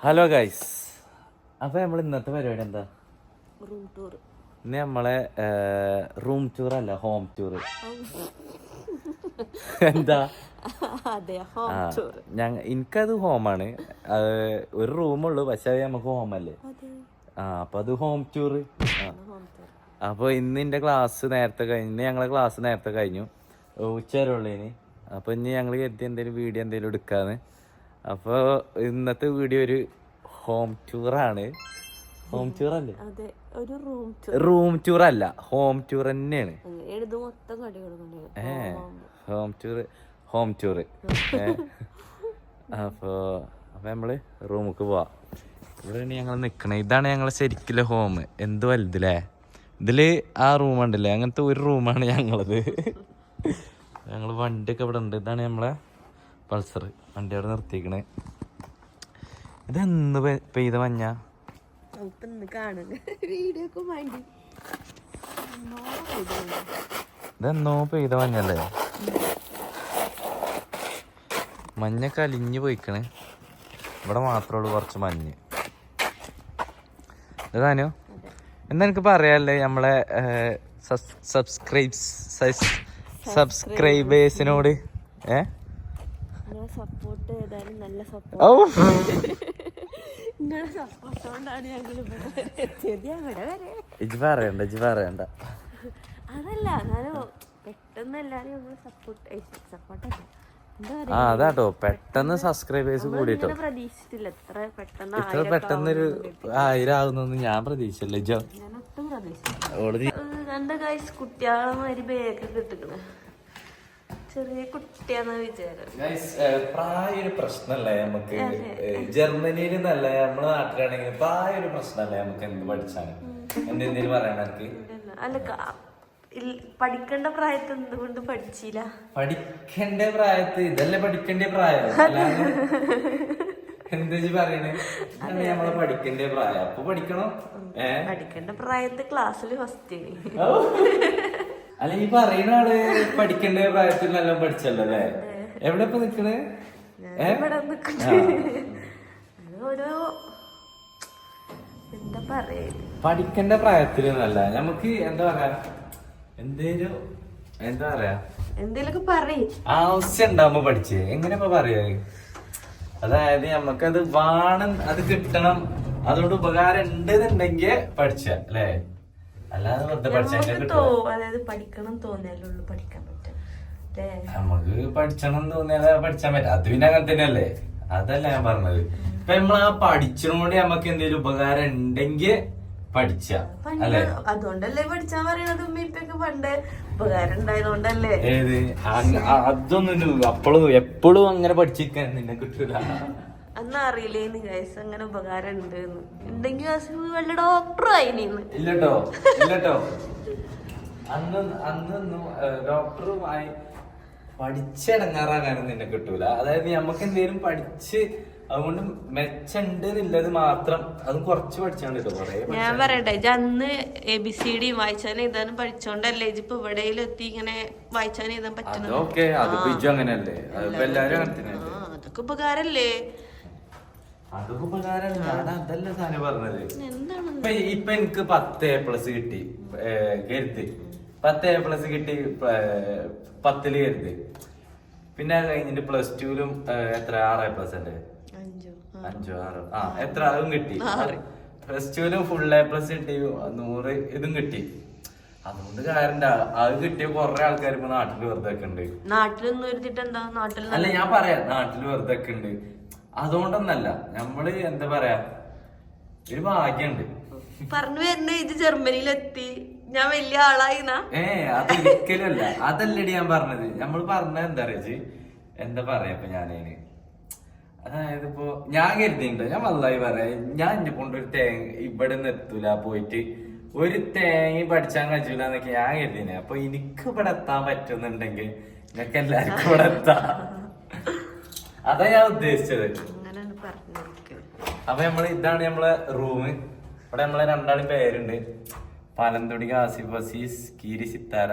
Hello guys അപ്പൊ നമ്മൾ ഇന്നത്തെ പരിപാടി എന്താ? റൂം ടൂർ ഇന്ന് നമ്മളെ റൂം ടൂർ അല്ല ഹോം ടൂർ എന്താ? ഞങ്ങ എനിക്കത് ഹോമാണ് ഒരു റൂമുള്ളൂ പക്ഷെ അത് നമുക്ക് ഹോമല്ലേ ആ അപ്പൊ അത് ഹോം ടൂർ ഹോം ടൂർ അപ്പോൾ ഇന്ന് എന്റെ ക്ലാസ് നേരത്തെ കഴിഞ്ഞു ഇന്ന് ഞങ്ങളെ ക്ലാസ് നേരത്തെ കഴിഞ്ഞു. ഉച്ച വരെ ഉള്ളതിന് അപ്പോൾ ഇനി ഞങ്ങൾ കരുതി എന്തെങ്കിലും വീഡിയോ എന്തെങ്കിലും എടുക്കാന്ന്. അപ്പോൾ ഇന്നത്തെ വീഡിയോ ഒരു ഹോം ടൂർ ആണ്. ഹോം ടൂർ അല്ലേ? ഒരു റൂം ടൂർ റൂം ടൂർ അല്ല ഹോം ടൂർ തന്നെയാണ്. ഏ ഹോം ടൂർ ഹോം ടൂർ അപ്പോൾ അപ്പോൾ നമ്മൾ റൂമിക്ക് പോവാം. ഇവിടെയാണ് ഞങ്ങൾ നിക്കണ. ഇതാണ് ഞങ്ങളെ ശരിക്കുള്ള ഹോം എന്ത് വലുതല്ലേ ഇതിൽ ആ റൂം ഉണ്ടല്ലേ? അങ്ങനത്തെ ഒരു റൂമാണ് ഞങ്ങളത്. ഞങ്ങൾ വണ്ടിയൊക്കെ ഇവിടെ ഉണ്ട്. ഇതാണ് നമ്മളെ പൾസർ വണ്ടി അവിടെ നിർത്തിക്കണേ ഇതെന്ന് പെ- പെയ്ത മഞ്ഞ? ഇതെന്നോ പെയ്ത മഞ്ഞല്ലേ? മഞ്ഞ കലിഞ്ഞ് പോയിക്കണ്. ഇവിടെ മാത്രമേ ഉള്ളൂ കുറച്ച് മഞ്ഞ്. ഇതാനോ എന്താ എനിക്ക് പറയാല്ലേ നമ്മളെ സബ്സ്ക്രൈബ്സ് സബ്സ്ക്രൈബേഴ്സിനോട് ഏ? നിങ്ങളെ സപ്പോർട്ട് നല്ല സപ്പോർട്ട് നിങ്ങളെ സപ്പോർട്ട് കൊണ്ടാണ് ഞങ്ങൾ ഇവിടെ വരെ എത്തിയത് അവിടെ വരെ. ഇജ് പറയണ്ട ഇജ് പറയണ്ട. അതല്ല എന്നാലും പെട്ടെന്ന് എല്ലാരും നമ്മൾ സപ്പോർട്ട് സപ്പോർട്ടല്ല എന്താ ആ അതാട്ടോ. പെട്ടെന്ന് സബ്സ്ക്രൈബേഴ്സ് കൂടിട്ടോ. പ്രതീക്ഷിച്ചില്ല. പെട്ടെന്ന് ഇത്ര ആയിരൊക്കെ പെട്ടെന്നൊരു ആയിരം ആകുന്നൊന്നും ഞാൻ പ്രതീക്ഷിച്ചില്ല ജോ കണ്ട കാഴ്ച കുട്ടികളെ മാതിരി ചെറിയ കുട്ടിയാന്ന് വിചാരം. പ്രായം ഒരു പ്രശ്നമല്ലേ നമുക്ക്? ജർമ്മനിയിൽ നല്ല നമ്മുടെ നാട്ടിലാണെങ്കിൽ പ്രായൊരു ഒരു പ്രശ്നമല്ലേ നമുക്ക് എന്ത് പഠിച്ചാണ് എന്തെങ്കിലും പറയണ അല്ല പഠിക്കേണ്ട പ്രായത്ത് എന്തുകൊണ്ട് പഠിച്ചില്ല പഠിക്കേണ്ട പ്രായത്ത് ഇതല്ലേ പഠിക്കേണ്ട പ്രായം? എന്താ പറയണേ? നമ്മളെ പഠിക്കേണ്ട പ്രായം. അപ്പൊ പഠിക്കണം? പഠിക്കണ്ട പ്രായത്തിൽ ക്ലാസ്സിൽ ഫസ്റ്റ്. അല്ല ഈ പറയുന്ന ആൾ പഠിക്കേണ്ട പ്രായത്തിൽ നല്ല പഠിച്ചല്ലോ അല്ലേ? എവിടെ ഇപ്പൊ നിക്കണേ? പഠിക്കേണ്ട പ്രായത്തിൽ നല്ല. നമുക്ക് എന്താ പറയാ? എന്തേലും എന്താ പറയാ? എന്തേലൊക്കെ പറയും. ആവശ്യം ഉണ്ടാവുമ്പോ പഠിച്ചേ. എങ്ങനെ ഇപ്പൊ പറയാ? അതായത് നമുക്കത് വേണം അത് കിട്ടണം അതുകൊണ്ട് ഉപകാരം ഉണ്ടെന്നുണ്ടെങ്കിൽ പഠിച്ച അല്ലേ? അല്ലാതെ വെറുതെ പഠിച്ചാൽ നമുക്ക് അതായത് പഠിക്കണം തോന്നിയാലുള്ളൂ പഠിക്കാൻ പറ്റും. നമുക്ക് പഠിച്ചണം തോന്നിയാലേ പഠിച്ചാൻ പറ്റും. അത് പിന്നെ അങ്ങനെ തന്നെയല്ലേ? അതല്ല ഞാൻ പറഞ്ഞത്. ഇപ്പൊ നമ്മൾ ആ പഠിച്ചതുകൊണ്ട് നമുക്ക് എന്തെങ്കിലും ഉപകാരം ഉണ്ടെങ്കിൽ പഠിച്ച അല്ലേ? അതുകൊണ്ടല്ലേ പഠിച്ചാ പറയണത് ഉമ്മ ഇപ്പൊക്കെ പണ്ട്. ഉപകാരം ഉണ്ടായതുകൊണ്ടല്ലേ ഏത്? അതൊന്നും അപ്പോഴും എപ്പോഴും അങ്ങനെ പഠിച്ചിരിക്കാൻ നിന്നെ കിട്ടൂല. അന്ന് അറിയില്ലേന്ന് ഗൈസ് അങ്ങനെ ഉപകാരം ഉണ്ട് ഉണ്ടെങ്കിൽ വല്ല ഡോക്ടറും ആയിന്ന് ഇല്ലട്ടോ ഇല്ലട്ടോ. അന്ന് അന്നൊന്നും ഡോക്ടറുമായി പഠിച്ചിടങ്ങാറാകാനും നിന്നെ കിട്ടൂല. അതായത് നമുക്ക് എന്തേലും പഠിച്ച് അതുകൊണ്ട് മെച്ചുണ്ട് എന്നുള്ളത് മാത്രം അത് കുറച്ച് പഠിച്ചാണ്ട് ഞാൻ പറയട്ടെ ഇജ്ജ് അന്ന് എ ബി സി ഡി വായിച്ചാൻ എഴുതാനും പഠിച്ചോണ്ടല്ലേ? ഇപ്പൊ ഇവിടെയിലും എത്തി ഇങ്ങനെ വായിച്ചാൻ എഴുതാൻ പറ്റുന്നത് അതൊക്കെ അത് ബിജു അങ്ങനെയല്ലേ അതിപ്പോ എല്ലാരും അങ്ങനെ തന്നെ ആ അതൊക്കെ ഉപകാരല്ലേ? അതൊക്കെ ഉപകാരം ഞാൻ അതല്ല സാധനം പറഞ്ഞത്. ഇപ്പൊ ഇപ്പൊ എനിക്ക് പത്ത് എ പ്ലസ് കിട്ടി. ഏർ, കരുത്ത് പത്ത് എ പ്ലസ് കിട്ടി പത്തിൽ കരുത്ത് പിന്നെ കഴിഞ്ഞിട്ട് പ്ലസ് ടുവിലും എത്ര? ആറ് എ പ്ലസ് അല്ലേ? അഞ്ചു? ആറോ? ആ എത്ര? അതും കിട്ടി. പ്ലസ് ടുവിലും ഫുൾ എ പ്ലസ് കിട്ടി. നൂറ് ഇതും കിട്ടി. അതുകൊണ്ട് കാരണം അത് കിട്ടിയ കൊറേ ആൾക്കാർ ഇപ്പൊ നാട്ടിൽ വെറുതെ ഒക്കെ ഉണ്ട് നാട്ടിൽ അല്ല ഞാൻ പറയാം. നാട്ടിൽ വെറുതെ ഒക്കെ ഉണ്ട് അതുകൊണ്ടൊന്നല്ല നമ്മൾ എന്താ പറയാ ഒരു ഭാഗ്യണ്ട്. പറഞ്ഞു വരുന്ന ഇത് ജർമ്മനിയിലെത്തി. ഞാൻ വലിയ ആളായി ഏ അത് ഒരിക്കലല്ല അതല്ലടി ഞാൻ പറഞ്ഞത്. നമ്മൾ പറഞ്ഞ എന്താ പറയുക എന്താ പറയാ ഇപ്പൊ ഞാനതിന്? അതായത് ഇപ്പോ ഞാൻ കരുതിണ്ട് ഞാൻ വല്ലായി പറയാം. ഞാൻ എന്റെ കൊണ്ട് ഒരു തേങ്ങ ഇവിടെ നിന്ന് എത്തൂല പോയിട്ട് ഒരു തേങ്ങ പഠിച്ചാൻ കഴിച്ചില്ല എന്നൊക്കെ ഞാൻ കരുതിനെ അപ്പൊ എനിക്ക് ഇവിടെ എത്താൻ പറ്റുന്നുണ്ടെങ്കിൽ നിങ്ങൾക്ക് എല്ലാവർക്കും ഇവിടെ എത്താം. അതാ ഞാൻ ഉദ്ദേശിച്ചത്. അപ്പൊ നമ്മൾ ഇതാണ് നമ്മളെ റൂം ഇവിടെ നമ്മളെ രണ്ടാളും പേരുണ്ട്. പാലന്തൊടി ആസിഫ് അസീസ് കീരി സിത്താര.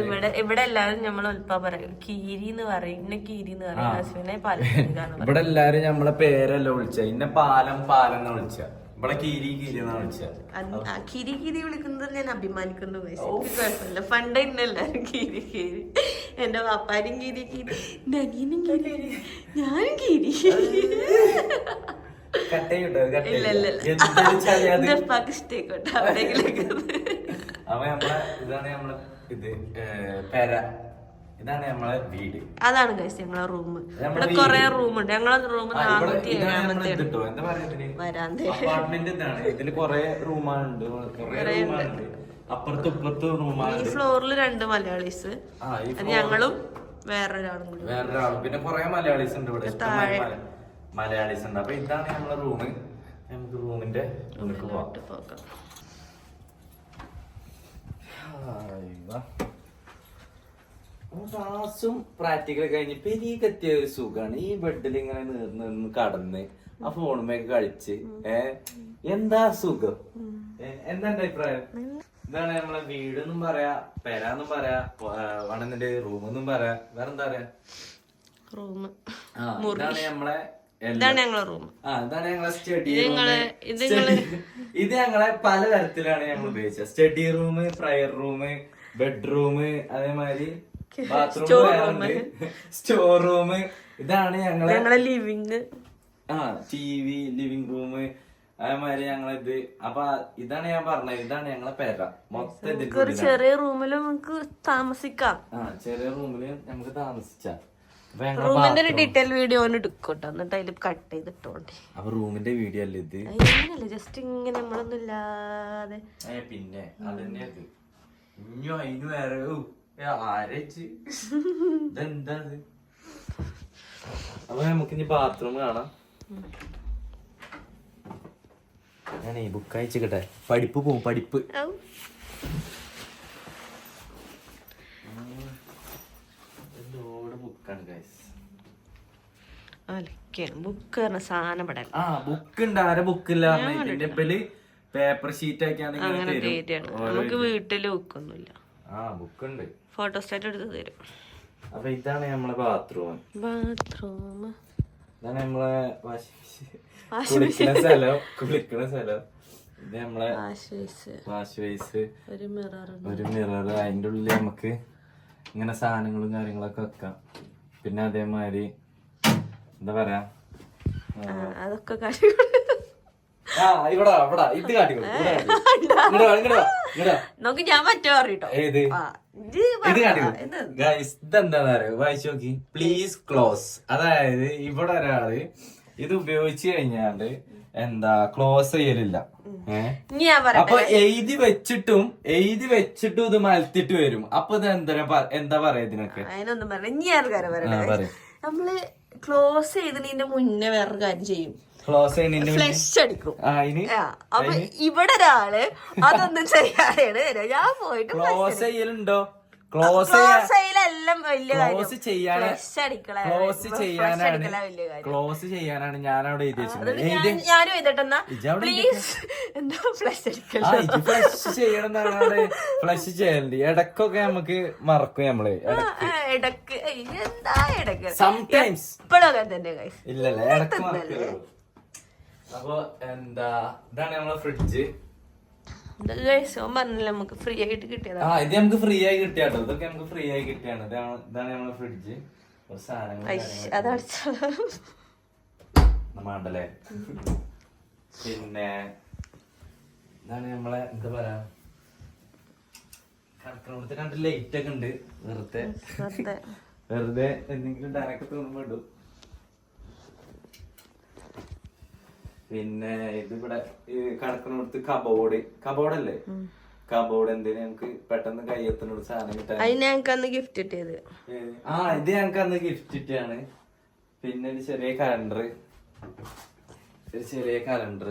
ഇവിടെ ഇവിടെ എല്ലാരും നമ്മൾ ഉൽപ്പ പറയും. കീരി എന്ന് പറയും. ഇന്നെ കീരി എന്ന് പറയും. ഹസ്ബൻഡിനെ പാലക്കാണ് ഇവിടെ എല്ലാരും നമ്മളെ പേരല്ല വിളിച്ച. ഇന്നെ പാലം പാലം എന്ന് വിളിച്ച. ഇവിടെ കീരി കീരി എന്നാ വിളിച്ച. കീരി കീരി വിളിക്കുന്നത് ഞാൻ അഭിമാനിക്കുന്നു. കുഴപ്പമില്ല. പണ്ട് ഇന്നെല്ലാരും കീരി കീരി. എന്റെ പാപ്പാനും കീരി കീരി അനിയനും കീരി? ഞാനും കീരി. ഇല്ല ഇല്ല ഉപ്പാക്ക് ഇഷ്ടേക്കോട്ടെ അവിടെയെങ്കിലേക്ക് ഇതാണ് നമ്മളെ വീട്. അതാണ് ഗൈസ് ഞങ്ങളെ റൂം ഇവിടെ വീട്. കൊറേ റൂമുണ്ട് ഞങ്ങളെ റൂം നാനൂറ്റി ഏഴാമത്തെ? വരാന്ത. അപ്പാർട്ട്മെന്റ് ഇതാണ്. ഇതിൽ കൊറേ റൂമുണ്ട് കൊറേ റൂമുണ്ട് അപ്പുറത്തും ഇപ്പുറത്തും ഈ ഫ്ലോറിൽ രണ്ട് മലയാളീസ്. അത് ഞങ്ങളും വേറൊരാളും കൂടി. വേറൊരാളും. പിന്നെ കൊറേ മലയാളീസ് ഉണ്ട് ഇവിടെ. ഇഷ്ടംമാതിരി മല- മലയാളീസ് ഉണ്ട്. അപ്പൊ ഇതാണ് നമ്മളെ റൂം നമുക്ക് റൂമിന്റെ ഉള്ളിലേക്ക് പോവാം. ഇട്ട് പോക്കാം. ക്ലാസ്സും പ്രാക്ടിക്കൽ കഴിഞ്ഞ് പെരിയൊക്കെ കത്തിയ ഒരു സുഖാണ്. ഈ ബെഡിൽ ഇങ്ങനെ നീർന്ന് നിന്ന് കടന്ന് ആ ഫോണുമൊക്കെ കളിച്ച്. ഏഹ് എന്താ സുഖം? എന്താ എന്റെ അഭിപ്രായം? ഇതാണ് നമ്മളെ വീടെന്നും പറയാ പെരാന്നും പറയാ വണെന്നിന്റെ റൂമെന്നും പറയാ. വേറെന്താ പറയാ? റൂം ആ ഇതാണ് നമ്മളെ ഇതാണ് ഞങ്ങളെ റൂം ആ ഇതാണ് ഞങ്ങളെ സ്റ്റഡി റൂം ഇത് ഞങ്ങളെ പല തരത്തിലാണ് ഞങ്ങൾ ഉപയോഗിച്ചത്. Study room prayer room bedroom അതേമാതിരി ബാത്റൂം സ്റ്റോർ റൂം ഇതാണ് ഞങ്ങളെ ഞങ്ങളെ ലിവിങ്. ആ ടി വി ലിവിംഗ് റൂം അതേമാതിരി ഞങ്ങളിത്. അപ്പൊ ഇതാണ് ഞാൻ പറഞ്ഞത്. ഇതാണ് ഞങ്ങളെ പേര. മൊത്തം ഒരു ചെറിയ റൂമിൽ നമുക്ക് താമസിക്കാം. ആ ചെറിയ റൂമിൽ നമുക്ക് താമസിച്ച. റൂമിന്റെ ഒരു ഡീറ്റെയിൽ വീഡിയോ എടുക്കട്ടോ. എന്നിട്ട് അതിൽ കട്ട് ചെയ്തിട്ടോണ്ട്. അപ്പൊ റൂമിന്റെ വീഡിയോ അല്ലേ ഇത്? അങ്ങനെയല്ല ജസ്റ്റ് ഇങ്ങനെ നമ്മളൊന്നും ഇല്ലാതെ. പിന്നെ അതന്നെ ഇനിയോ അതിന് വേറെ ആരച്ച്? ഇതെന്താ അപ്പൊ നമുക്ക് ഇനി ബാത്റൂം കാണാം. ഈ ബുക്ക് അയച്ചിട്ടെ പഠിപ്പ് പോവും പഠിപ്പ്. ബുക്ക് സാധനം ആ ബുക്ക് ഉണ്ട്. ആരെ പേപ്പർ ഷീറ്റ് നമുക്ക് വീട്ടിൽ ബുക്കൊന്നുമില്ല ആ ബുക്ക് ഉണ്ട്. ഫോട്ടോസ്റ്റാറ്റ് എടുത്ത് തരും. അപ്പൊ ഇതാണ് നമ്മളെ ബാത്റൂം ബാത്റൂം ഇതാണ് നമ്മളെ വാഷിംഗ് മെഷീൻ. സ്ഥലം കുളിക്കണ സ്ഥലം. ഇത് നമ്മളെ വാഷ് മിറർ ഒരു മിറർ. അതിന്റെ ഉള്ളിൽ നമുക്ക് ഇങ്ങനെ സാധനങ്ങളും കാര്യങ്ങളൊക്കെ വെക്കാം. പിന്നെ അതേമാതിരി എന്താ പറയാ അതൊക്കെ കാര്യങ്ങൾ നോക്ക് ഞാൻ മറ്റേ പറയട്ടോ വായിച്ചു നോക്കി. പ്ലീസ് ക്ലോസ് അതായത് ഇവിടെ ഒരാൾ ഇത് ഉപയോഗിച്ചു കഴിഞ്ഞാൽ എന്താ ക്ലോസ് ചെയ്യലില്ല. അപ്പൊ എഴുതി വെച്ചിട്ടും എഴുതി വെച്ചിട്ടും ഇത് മലത്തിട്ട് വരും. അപ്പൊ ഇത് എന്താ എന്താ പറയാ ഇതിനൊക്കെ? അതിനൊന്നും പറയ്. നമ്മൾ ക്ലോസ് ചെയ്തതിന്റെ മുന്നേ വേറൊരു കാര്യം ചെയ്യും. ക്ലോസ് ഫ്ലഷ് അടിക്കും. അപ്പൊ ഇവിടെ ഒരാൾ അതൊന്നും ചെയ്യാതെയാണ്. ഞാൻ പോയിട്ട് ക്ലോസ് ചെയ്യലുണ്ടോ? ക്ലോസ് ചെയ്യാൻ ക്ലോസ് ക്ലോസ് ചെയ്യാൻ ക്ലോസ് ചെയ്യാനാണ്. ക്ലോസ് ചെയ്യാനാണ് ഞാൻ അവിടെ എഴുതി ഞാൻ ഞാനും എഴുതട്ടെന്നാ പ്ലീസ് എന്താ ഫ്ലഷ് ചെയ്യണ്ട ചെയ്യണം ഫ്ലഷ് ചെയ്യലുണ്ട്. ഇടക്കൊക്കെ നമുക്ക് മറക്കും നമ്മൾ സംടൈംസ്. ഇല്ലല്ല ഇടയ്ക്ക് അപ്പൊ എന്താ ഇതാണ് നമ്മളെ ഫ്രിഡ്ജ് ഇത് guys, ഓൻ പറഞ്ഞില്ല നമുക്ക് ഫ്രീ ആയിട്ട് കിട്ടിയതാ ആ ഇത് നമുക്ക് ഫ്രീ ആയി കിട്ടിയാട്ടോ. ഇതൊക്കെ നമുക്ക് ഫ്രീ ആയി കിട്ടിയാണ്. ഇതാണ് ഇതാണ് നമ്മളെ ഫ്രിഡ്ജ് കുറച്ച് സാധനങ്ങൾ നമ്മണ്ടല്ലേ പിന്നെ ഇതാണ് നമ്മളെ എന്താ പറയാ? കടക്കണത്തെ രണ്ട് ലൈറ്റ് ഒക്കെ ഉണ്ട്. വെറുതെ. വെറുതെ. വെറുതെ എന്തെങ്കിലും ഡയറക്റ്റ് തോന്നുമ്പോ ഇടും. പിന്നെ ഇതിവിടെ കടക്കണടുത്ത് കബോർഡ് കബോർഡ് അല്ലേ? കബോർഡ് എന്തിനു നമുക്ക് പെട്ടെന്ന് കയ്യെത്തിനോട് സാധനം കിട്ടാൻ? അതിന് ഞങ്ങൾക്ക് അന്ന് ഗിഫ്റ്റ് കിട്ടിയത് ആ ഇത് ഞങ്ങൾക്ക് അന്ന് ഗിഫ്റ്റ് കിട്ടിയാണ്. പിന്നെ ഒരു ചെറിയ കലണ്ടർ ഒരു ചെറിയ കലണ്ടർ.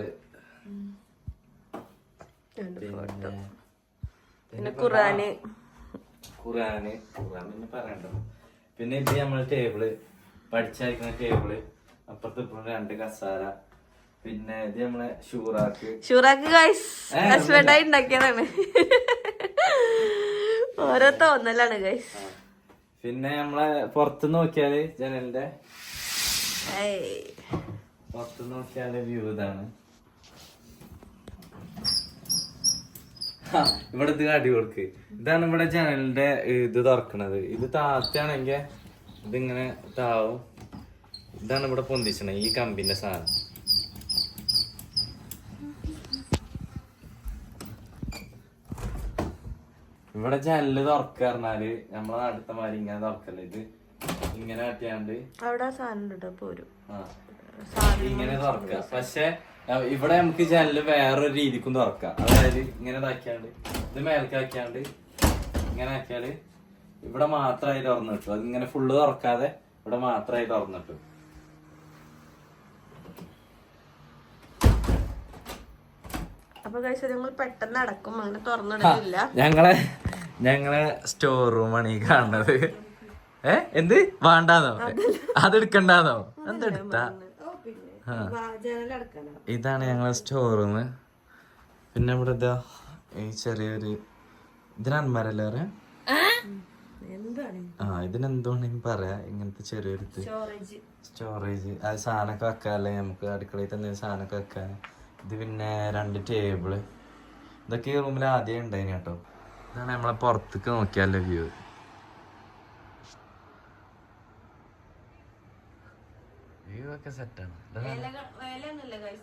പിന്നെ ഖുറാന്. ഖുറാന്. ഖുറാൻ പിന്നെ പറയണ്ടോ പിന്നെ ഇത് നമ്മളെ ടേബിൾ പഠിച്ചായിരിക്കുന്ന ടേബിൾ അപ്പുറത്ത് ഇപ്പുറത്ത് രണ്ട് കസാര. പിന്നെ ഇത് നമ്മളെ ഷൂറാക്ക്. ഷൂറാക്ക് ഗൈസ് ഹസ്ബൻഡായി ഉണ്ടാക്കിയതാണ്. ഓരോ തോന്നലാണ് ഗൈസ് പിന്നെ നമ്മളെ പുറത്ത് നോക്കിയാൽ ജനലിന്റെ. പുറത്ത് നോക്കിയാൽ വ്യൂ ഇതാണ്. ഇവിടെ ഇത് കാട്ടി കൊടുക്ക്. ഇതാണ് ഇവിടെ ജനലിന്റെ ഇത് തുറക്കണത്. ഇത് താത്താണെങ്കിൽ ഇതിങ്ങനെ താവും. ഇതാണ് ഇവിടെ പൊന്തിച്ചണേ ഈ കമ്പിന്റെ സാധനം. ഇവിടെ ജനൽ തുറക്കുക പറഞ്ഞാൽ നമ്മളെ നാട്ടിലത്തെ മാതിരി ഇങ്ങനെ തുറക്കല്ല? ഇത് ഇങ്ങനെ കാട്ടിയാണ്ട് അവിടെ സാധനം പോരും. ഇങ്ങനെ തുറക്കുക പക്ഷെ ഇവിടെ നമുക്ക് ജനൽ വേറൊരു രീതിക്കും തുറക്കാം. അതായത് ഇങ്ങനെ ഇതാക്കിയാണ്ട് ഇത് മേൽക്കാക്കിയാണ്ട് ഇങ്ങനെ ആക്കിയാൽ ഇവിടെ മാത്രമായി തുറന്നു കിട്ടും. അത് ഇങ്ങനെ ഫുള്ള് തുറക്കാതെ ഇവിടെ മാത്രമായി തുറന്നു കിട്ടും. അപ്പൊ കഴിച്ച ഞങ്ങൾ പെട്ടെന്ന് അടക്കും. അങ്ങനെ തുറന്നിടില്ല ഞങ്ങളെ ഞങ്ങളെ സ്റ്റോർ റൂമാണ് ഈ കാണുന്നത്. ഏ? എന്ത്? വേണ്ടാന്നോ? അതെടുക്കണ്ടാന്നോ? എന്തെടുത്താ ഇതാണ് ഞങ്ങളെ സ്റ്റോർ റൂം പിന്നെ ഇവിടെ ഇതാ ഈ ചെറിയൊരു ഇതിനാണ് മരല്ലേ ആ? ഇതിനെന്തോണെങ്കിലും പറയാ. ഇങ്ങനത്തെ ചെറിയൊരു ഇത് സ്റ്റോറേജ് സ്റ്റോറേജ് അത് സാധനമൊക്കെ വെക്കാല്ലേ? നമുക്ക് അടുക്കളയിൽ തന്നെ സാധനമൊക്കെ വെക്കാൻ ഇത് പിന്നെ രണ്ട് ടേബിൾ ഇതൊക്കെ ഈ റൂമിൽ ആദ്യം ഉണ്ടായിന് കേട്ടോ. ഇതാണ് നമ്മളെ പുറത്തേക്ക് നോക്കിയാലേ വ്യൂ വ്യൂ ഒക്കെ സെറ്റാണ്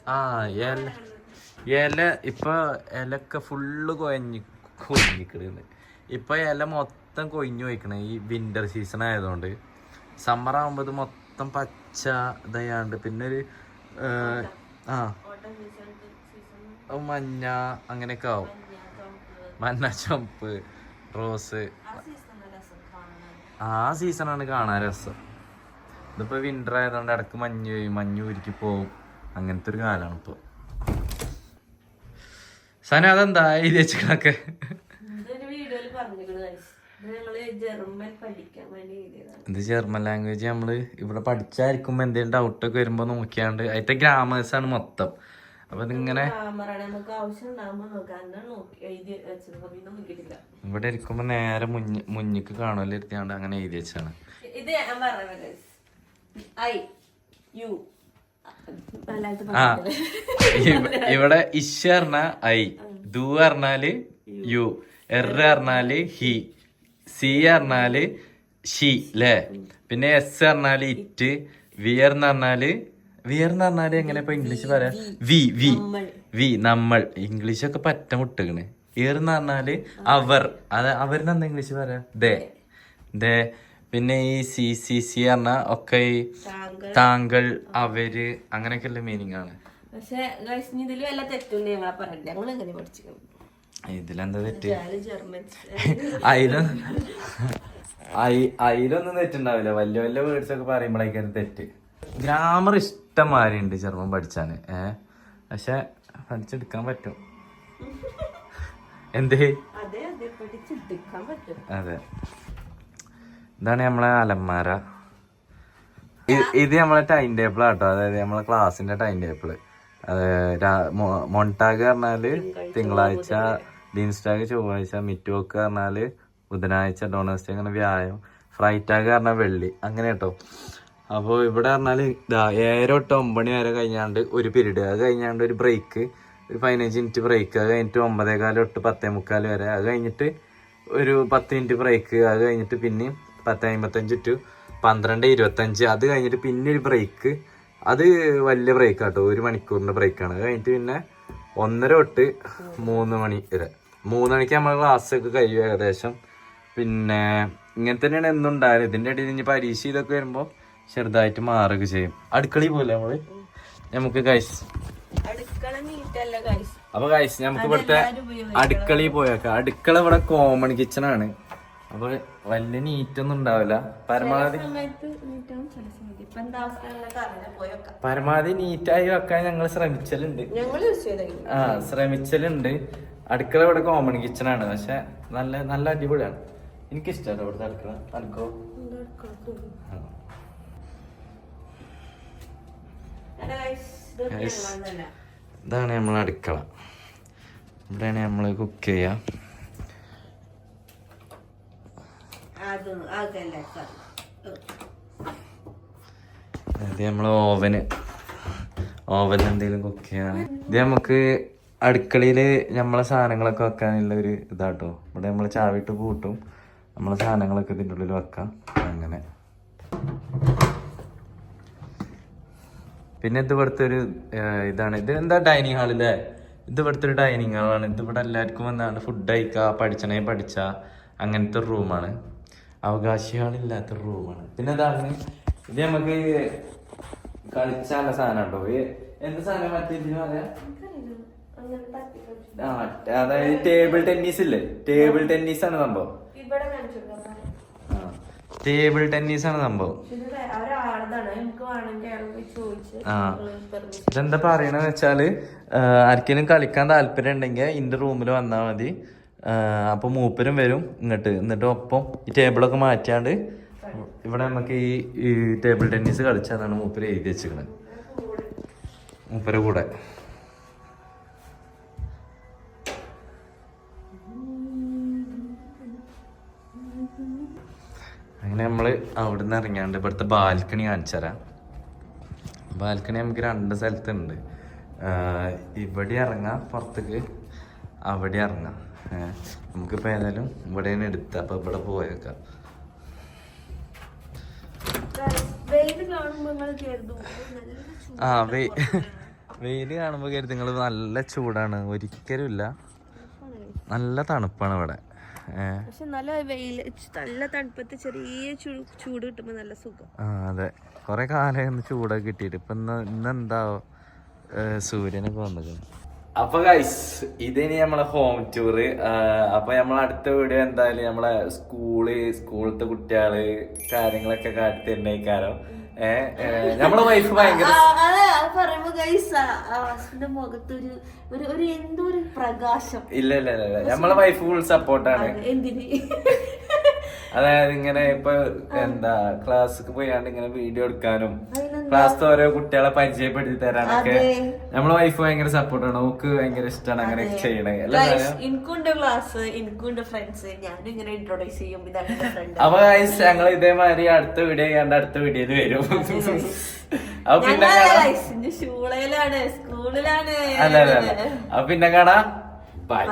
ആ ഇല. ഇല ഇപ്പൊ ഇലക്കെ ഫുള്ള് കൊയഞ്ഞ് കൊഞ്ഞിക്കിടുന്നു ഇപ്പൊ ഇല മൊത്തം കൊഴിഞ്ഞു വയ്ക്കണേ ഈ വിന്റർ സീസൺ ആയതുകൊണ്ട്. സമ്മർ ആകുമ്പോൾ ഇത് മൊത്തം പച്ച ഇതായാണ്ട്. പിന്നെ ഒരു ആ. മഞ്ഞ അങ്ങനെയൊക്കെ ആവും. ചുവപ്പ് റോസ്. ആ സീസണാണ് കാണാൻ രസം. ഇതിപ്പോ വിന്റർ ആയതുകൊണ്ട് ഇടയ്ക്ക് മഞ്ഞ് പെയ്യും. മഞ്ഞ് ഉരുക്കി പോവും. അങ്ങനത്തെ ഒരു കാലാണ് ഇപ്പൊ. സന അതെന്താ എഴുതി വെച്ചിട്ടൊക്കെ ഇത് ജർമ്മൻ ഇത് ലാംഗ്വേജ് നമ്മൾ ഇവിടെ പഠിച്ചായിരിക്കുമ്പോ എന്തെങ്കിലും ഡൗട്ടൊക്കെ വരുമ്പോ നോക്കിയാണ്ട് അതിന്റെ ഗ്രാമേഴ്സ് ആണ് മൊത്തം. അപ്പൊ ഇതിങ്ങനെ ഇവിടെ ഇരിക്കുമ്പോ നേരെ മുന്നിക്ക് കാണുമല്ലോ ഇരുത്തിയാണ്ട് അങ്ങനെ എഴുതി വെച്ചാണ് ഇത് ഞാൻ പറഞ്ഞത്. I you. മലയാളത്തിൽ ആ ഇവിടെ ഇഷ് പറഞ്ഞ ഐ ദു പറഞ്ഞാൽ യു എർ പറഞ്ഞാൽ ഹി സി പറഞ്ഞാൽ ഷി ല്ലേ പിന്നെ എസ് പറഞ്ഞാൽ ഇറ്റ് വിയർ എന്ന് പറഞ്ഞാൽ വിയർ എന്ന് പറഞ്ഞാൽ എങ്ങനെ ഇപ്പൊ ഇംഗ്ലീഷ് പറയാ? വി വി വി നമ്മൾ. ഇംഗ്ലീഷ് ഒക്കെ പറ്റ മുട്ടുകണ്. ഇയർ എന്ന് പറഞ്ഞാൽ അവർ. അത് അവരിന് എന്താ ഇംഗ്ലീഷ് പറയാ? ദേ. ദേ. പിന്നെ ഈ സി സി സി പറഞ്ഞ ഒക്കെ ഈ താങ്കൾ. അവർ അങ്ങനെയൊക്കെയുള്ള മീനിങ് ആണ്. പക്ഷെ ഗൈസ് ഇനി ഇതിൽ വല്ല തെറ്റുണ്ട് ഞങ്ങളെ പറയണ്ട. ഞങ്ങൾ എങ്ങനെ പഠിച്ചിരിക്കണം ഇതിലെന്താ തെറ്റ്? അയിലൊന്നും ജർമ്മൻ അതിലും അതിലൊന്നും തെറ്റുണ്ടാവില്ല. വലിയ വലിയ വേർഡ്സ് ഒക്കെ പറയുമ്പോഴേക്കും തെറ്റ്. ഗ്രാമർ ഇഷ്ടംമാരുണ്ട് ചെറുപ്പം പഠിച്ചാന്. ഏ? പക്ഷെ പഠിച്ചെടുക്കാൻ പറ്റും. എന്തേ? അതെ ഇതാണ് നമ്മളെ അലമാര. ഇത് നമ്മളെ ടൈം ടേബിൾ ആട്ടോ. അതായത് നമ്മളെ ക്ലാസ്സിന്റെ ടൈം ടേബിൾ മൊണ്ടാഗ് പറഞ്ഞാൽ തിങ്കളാഴ്ച ഡീൻസ്റ്റാഗ് ചൊവ്വാഴ്ച മിറ്റോക്ക് പറഞ്ഞാൽ ബുധനാഴ്ച ഡോണേഴ്സ്ഡേ അങ്ങനെ വ്യായം ഫ്രൈറ്റാഗ് പറഞ്ഞാൽ വെള്ളി. അങ്ങനെ കേട്ടോ. അപ്പോൾ ഇവിടെ പറഞ്ഞാൽ ഇതാ ഏഴര തൊട്ട് ഒമ്പണി വരെ കഴിഞ്ഞാണ്ട് ഒരു പീരീഡ് അത് കഴിഞ്ഞാണ്ട് ഒരു ബ്രേക്ക് ഒരു പതിനഞ്ച് മിനിറ്റ് ബ്രേക്ക് അത് കഴിഞ്ഞിട്ട് ഒമ്പതേകാൽ തൊട്ട് പത്തേ മുക്കാൽ വരെ. അത് കഴിഞ്ഞിട്ട് ഒരു പത്ത് മിനിറ്റ് ബ്രേക്ക് അത് കഴിഞ്ഞിട്ട് പിന്നെ പത്ത് അമ്പത്തഞ്ച് ടു പന്ത്രണ്ട് ഇരുപത്തഞ്ച്. അത് കഴിഞ്ഞിട്ട് പിന്നെ ഒരു ബ്രേക്ക് അത് വലിയ ബ്രേക്ക് ആട്ടോ. ഒരു മണിക്കൂറിന്റെ ബ്രേക്കാണ് അത് കഴിഞ്ഞിട്ട് പിന്നെ ഒന്നര തൊട്ട് മൂന്ന് മണി വരെ. മൂന്ന് മണിക്ക് നമ്മൾ ക്ലാസ് ഒക്കെ കഴിയും ഏകദേശം. പിന്നെ ഇങ്ങനെ തന്നെയാണ് എന്നുണ്ടായത് ഇതിന്റെ ഇടയിൽ ഇനി പരീക്ഷ ഇതൊക്കെ വരുമ്പോൾ ചെറുതായിട്ട് മാറുക ചെയ്യും. അടുക്കളയിൽ പോലെ നമ്മൾ? നമുക്ക് ഗൈസ് അപ്പൊ ഗൈസ് നമുക്ക് ഇവിടുത്തെ അടുക്കളയിൽ പോയേക്കാം. അടുക്കള ഇവിടെ കോമൺ കിച്ചൺ ആണ്. അപ്പൊ വലിയ നീറ്റ് ഒന്നും ഉണ്ടാവില്ല. പരമാവധി പരമാവധി നീറ്റായി വെക്കാൻ ഞങ്ങൾ ശ്രമിച്ചലുണ്ട്. ആ ശ്രമിച്ചലുണ്ട്. അടുക്കള ഇവിടെ കോമൺ കിച്ചൺ ആണ്. പക്ഷെ നല്ല നല്ല അടിപൊളിയാണ്. എനിക്കിഷ്ടോ ഇവിടുത്തെ അടുക്കള. അനക്കോ? ഇതാണ് നമ്മൾ അടുക്കള. ഇവിടെയാണ് നമ്മൾ കുക്ക് ചെയ്യുക ആകല്ലേ ഇത് നമ്മൾ ഓവന്. ഓവൻ എന്തെങ്കിലും കുക്ക് ചെയ്യാണ് ഇത് നമുക്ക് അടുക്കളയിൽ നമ്മളെ സാധനങ്ങളൊക്കെ വെക്കാനുള്ള ഒരു ഇതാട്ടോ. ഇവിടെ നമ്മൾ ചാവിട്ട് പൂട്ടും. നമ്മളെ സാധനങ്ങളൊക്കെ ഇതിന്റെ ഉള്ളിൽ വെക്കാം. അങ്ങനെ. പിന്നെ ഇത് ഇവിടുത്തെ ഒരു ഇതാണ്. ഇത് എന്താ ഡൈനിങ് ഹാളില്ലേ ഇത് ഇവിടുത്തെ ഒരു ഡൈനിങ് ഹാളാണ് ഇത് ഇവിടെ എല്ലാവർക്കും വന്നാണ് ഫുഡ് കഴിക്കുക പഠിച്ചണേ പഠിച്ച. അങ്ങനത്തെ ഒരു റൂമാണ് അവകാശി ഹാളില്ലാത്ത റൂമാണ് പിന്നെ ഇതാണ്. ഇത് നമുക്ക് കളിച്ചാനുള്ള സാധനം ഉണ്ടോ? എന്ത് സാധനം മറ്റേ അതായത് ടേബിൾ ടെന്നീസ് ഇല്ലേ? ടേബിൾ ടെന്നീസ് ആണ് സംഭവം. ടേബിൾ ടെന്നീസ് ആണ് സംഭവം. ഇതെന്താ പറയണെന്ന് വെച്ചാൽ ആർക്കെങ്കിലും കളിക്കാൻ താല്പര്യം ഉണ്ടെങ്കിൽ ഇന്റെ റൂമിൽ വന്നാൽ മതി. അപ്പോൾ അപ്പൊ മൂപ്പരും വരും ഇങ്ങോട്ട്. എന്നിട്ട് ഒപ്പം ഈ ടേബിളൊക്കെ മാറ്റാണ്ട് ഇവിടെ നമുക്ക് ഈ ഈ ടേബിൾ ടെന്നീസ് കളിച്ചാന്നാണ് മൂപ്പര് എഴുതി വെച്ചിരിക്കുന്നത് മൂപ്പരെ കൂടെ. അങ്ങനെ നമ്മൾ അവിടുന്ന് ഇറങ്ങിയാണ്ട് ഇവിടുത്തെ ബാൽക്കണി കാണിച്ചുതരാം. ബാൽക്കണി നമുക്ക് രണ്ട് സ്ഥലത്തുണ്ട്. ഇവിടെ ഇറങ്ങാം പുറത്തേക്ക് അവിടെ ഇറങ്ങാം. നമുക്ക് നമുക്കിപ്പോൾ ഏതായാലും ഇവിടെ തന്നെ എടുത്ത അപ്പൊ ഇവിടെ പോയേക്കാം. വെയിൽ കാണുമ്പോ നിങ്ങൾ കരുതും. "ഓ, ആ വെയിൽ കാണുമ്പോൾ കരുതി. നിങ്ങൾ നല്ല ചൂടാണ്. ഒരിക്കലും ഇല്ല. നല്ല തണുപ്പാണ് ഇവിടെ. പക്ഷെ നല്ല വെയിൽ നല്ല തണുപ്പത്ത് ചെറിയ ചൂട് കിട്ടുമ്പോ നല്ല സുഖം. ആ അതെ. കൊറേ കാലം ചൂടൊക്കെ കിട്ടിയിട്ട്. ഇപ്പൊ ഇന്ന് ഇന്നെന്താ സൂര്യനൊക്കെ വന്നത്? അപ്പൊ ഗൈസ് ഇതിനി നമ്മളെ ഹോം ടൂറ് അപ്പൊ നമ്മളെ അടുത്ത വീഡിയോ എന്തായാലും നമ്മളെ സ്കൂൾ സ്കൂളത്തെ കുട്ടികൾ കാര്യങ്ങളൊക്കെ കാട്ടി തന്നെ ഏഹ് നമ്മളെ വൈഫ് ഭയങ്കര മുഖത്തൊരു ഒരു എന്തോ ഒരു പ്രകാശം. ഇല്ല ഇല്ല ഇല്ല ഇല്ല. നമ്മളെ വൈഫ് ഫുൾ സപ്പോർട്ടാണ് എന്തിന്? അതായത് ഇങ്ങനെ ഇപ്പൊ എന്താ ക്ലാസ്സിക്ക് പോയാണ്ട് ഇങ്ങനെ വീഡിയോ എടുക്കാനും? ക്ലാസ്സിലെ ഓരോ കുട്ടികളെ പരിചയപ്പെടുത്തി തരാനൊക്കെ. നമ്മളെ വൈഫ് ഭയങ്കര ആണ്. നമുക്ക് ഭയങ്കര ഇഷ്ടമാണ് അങ്ങനെ ചെയ്യണേ? എനിക്കുണ്ട് ക്ലാസ് എനിക്കുണ്ട് ഫ്രണ്ട്സ് ഞാനും ഇങ്ങനെ ഇൻട്രോഡ്യൂസ് ചെയ്യും അപ്പൊ ഗൈസ് ഞങ്ങൾ ഇതേമാതിരി അടുത്ത വീഡിയോ ചെയ്യാണ്ട് അടുത്ത വീഡിയോയിൽ വരും. അപ്പൊ പിന്നെ ഷൂളയിലാണ് സ്കൂളിലാണ് അല്ല അല്ല അപ്പൊ പിന്നെ കാണാം. ബൈ